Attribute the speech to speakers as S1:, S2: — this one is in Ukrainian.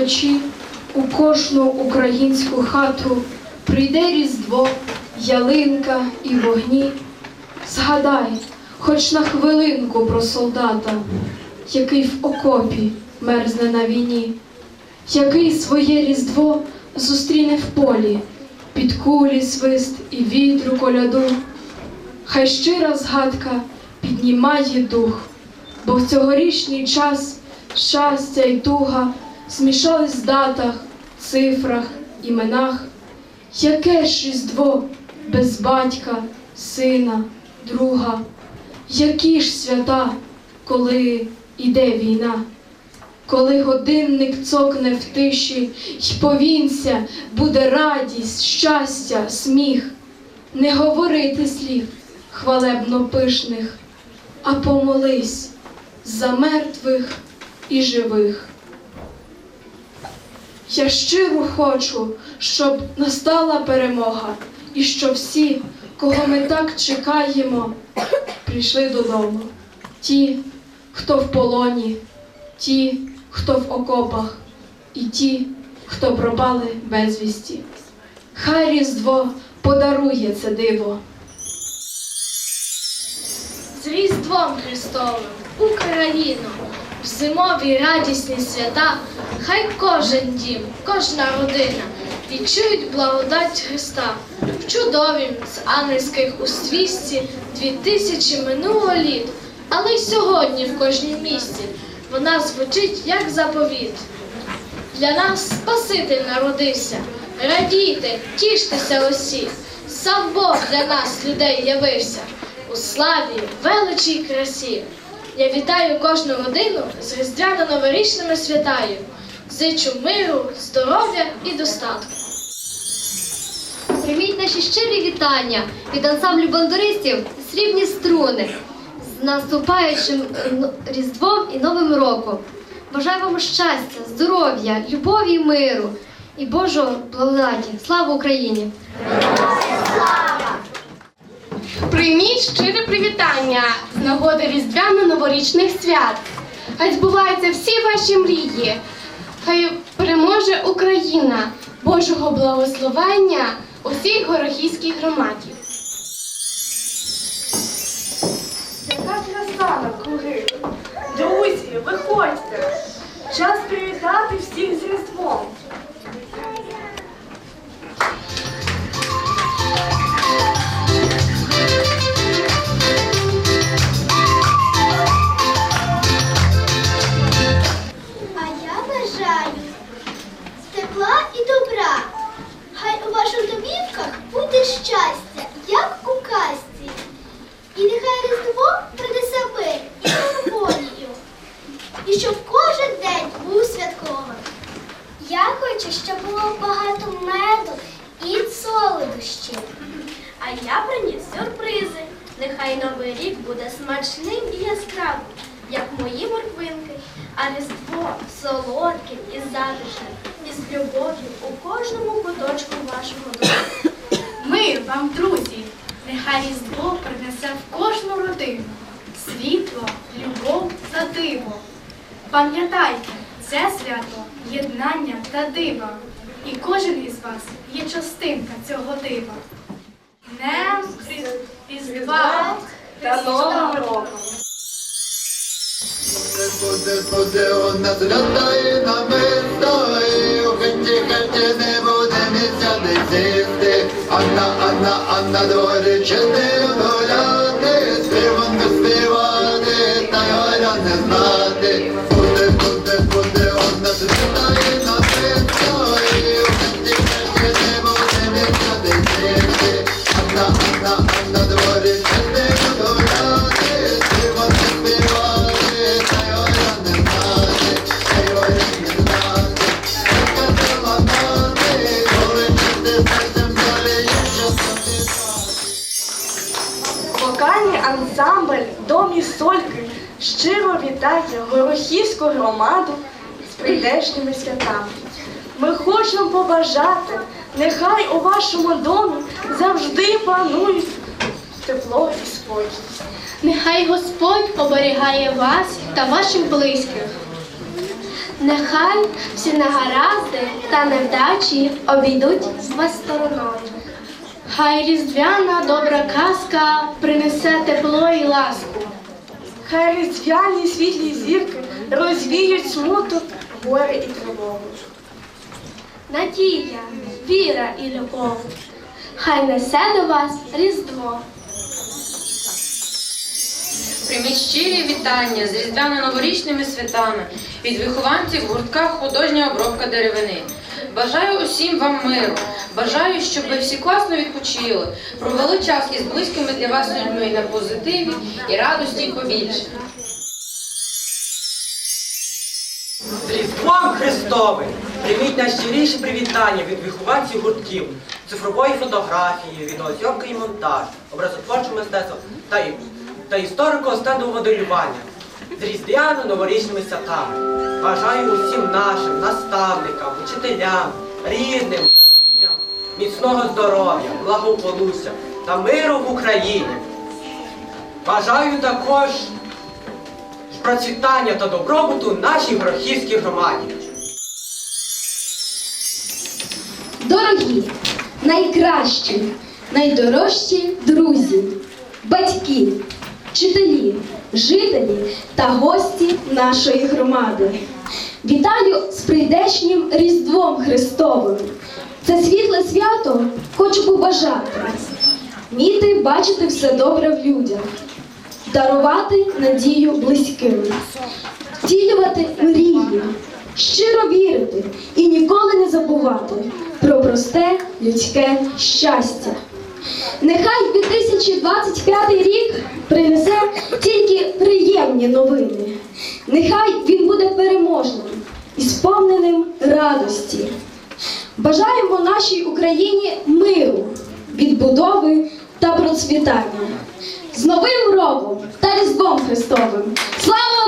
S1: вночі у кожну українську хату прийде Різдво, ялинка і вогні. Згадай, хоч на хвилинку про солдата, який в окопі мерзне на війні, який своє Різдво зустріне в полі, під кулі свист і вітру коляду. Хай щира згадка піднімає дух, бо в цьогорічний час щастя й туга змішались в датах, цифрах, іменах. Яке ж різдво без батька, сина, друга? Які ж свята, коли іде війна? Коли годинник цокне в тиші, й повінься, буде радість, щастя, сміх, не говорити слів хвалебно пишних, а помолись за мертвих і живих. Я щиро хочу, щоб настала перемога, і щоб всі, кого ми так чекаємо, прийшли додому. Ті, хто в полоні, ті, хто в окопах, і ті, хто пропали безвісті. Хай Різдво подарує це диво.
S2: З Різдвом Христовим Україну, в зимові радісні свята, хай кожен дім, кожна родина відчують благодать Христа в чудовім з ангельських уствісті дві тисячі минуло літ, але й сьогодні в кожній місті вона звучить як заповіт. Для нас Спаситель народився. Радійте, тіштеся усі. Сам Бог для нас, людей, явився у славі, величі й красі. Я вітаю кожну родину з різдвяно-новорічними святаю. Зичу миру, здоров'я і достатку.
S3: Прийміть наші щирі вітання від ансамблю бандуристів Срібні струни з наступаючим Різдвом і Новим роком. Бажаю вам щастя, здоров'я, любові і миру і Божого благодаті. Слава Україні!
S4: Прийміть щире привітання з нагоди різдвяно-новорічних свят. Хай збуваються всі ваші мрії. Хай переможе Україна, Божого благословення усій горохійській громаді.
S5: Яка краса навкруги. Друзі, виходьте. Час привітати всіх з Різдвом.
S6: І щоб кожен день був святковим. Я хочу, щоб було багато меду і солодощів.
S2: А я приніс сюрпризи. Нехай новий рік буде смачним і яскравим, як мої морквинки, а різдво солодким і затишним, і з любов'ю у кожному куточку вашого дому.
S4: Мир вам, друзі! Нехай Різдво принесе в кожну родину світло, любов та диво. Пам'ятайте, це свято єднання та дива. І кожен із вас є частинка цього дива. Днем Різдва
S5: Та Новим роком.
S7: Буде, буде у нас лятає на мисто, у хенті не буде місця не сісти. Анна, Анна, Анна, дворі чити
S5: ансамбль Дом і Сольки щиро вітає Горохівську громаду з прийдешніми святами. Ми хочемо побажати, нехай у вашому домі завжди панують тепло і спокій.
S4: Нехай Господь оберігає вас та ваших близьких.
S2: Нехай всі негаразди та невдачі обійдуть вас стороною. Хай різдвяна добра казка принесе тепло і ласку.
S5: Хай різдвяні світлі зірки розвіють смуток, горе і тривогу.
S2: Надія, віра і любов. Хай несе до вас Різдво.
S8: Прийміть щирі вітання з різдвяно-новорічними святами від вихованців гуртка художня обробка деревини. Бажаю усім вам миру. Бажаю, щоб ви всі класно відпочили, провели час із близькими для вас людьми на позитиві і радості побільше.
S9: Різдвом Христовим! Прийміть найщиріше привітання від вихованців гуртків, цифрової фотографії, відеозйомки і монтаж, образотворчого мистецтва та, та історико-стендового моделювання з різдвяно-новорічними святами. Бажаю усім нашим наставникам, учителям, рідним, міцного здоров'я, благополуччя та миру в Україні. Бажаю також процвітання та добробуту нашій горохівській громаді.
S10: Дорогі, найкращі, найдорожчі друзі, батьки, вчителі, жителі та гості нашої громади. Вітаю з прийдешнім Різдвом Христовим. Це світле свято хочу побажати. Вміти бачити все добре в людях, дарувати надію близьким, втілювати мрії, щиро вірити і ніколи не забувати про просте людське щастя. Нехай 2025 рік принесе тільки приємні новини. Нехай він буде переможним і сповненим радості. Бажаємо нашій Україні миру, відбудови та процвітання. З Новим роком та Різдвом Христовим! Слава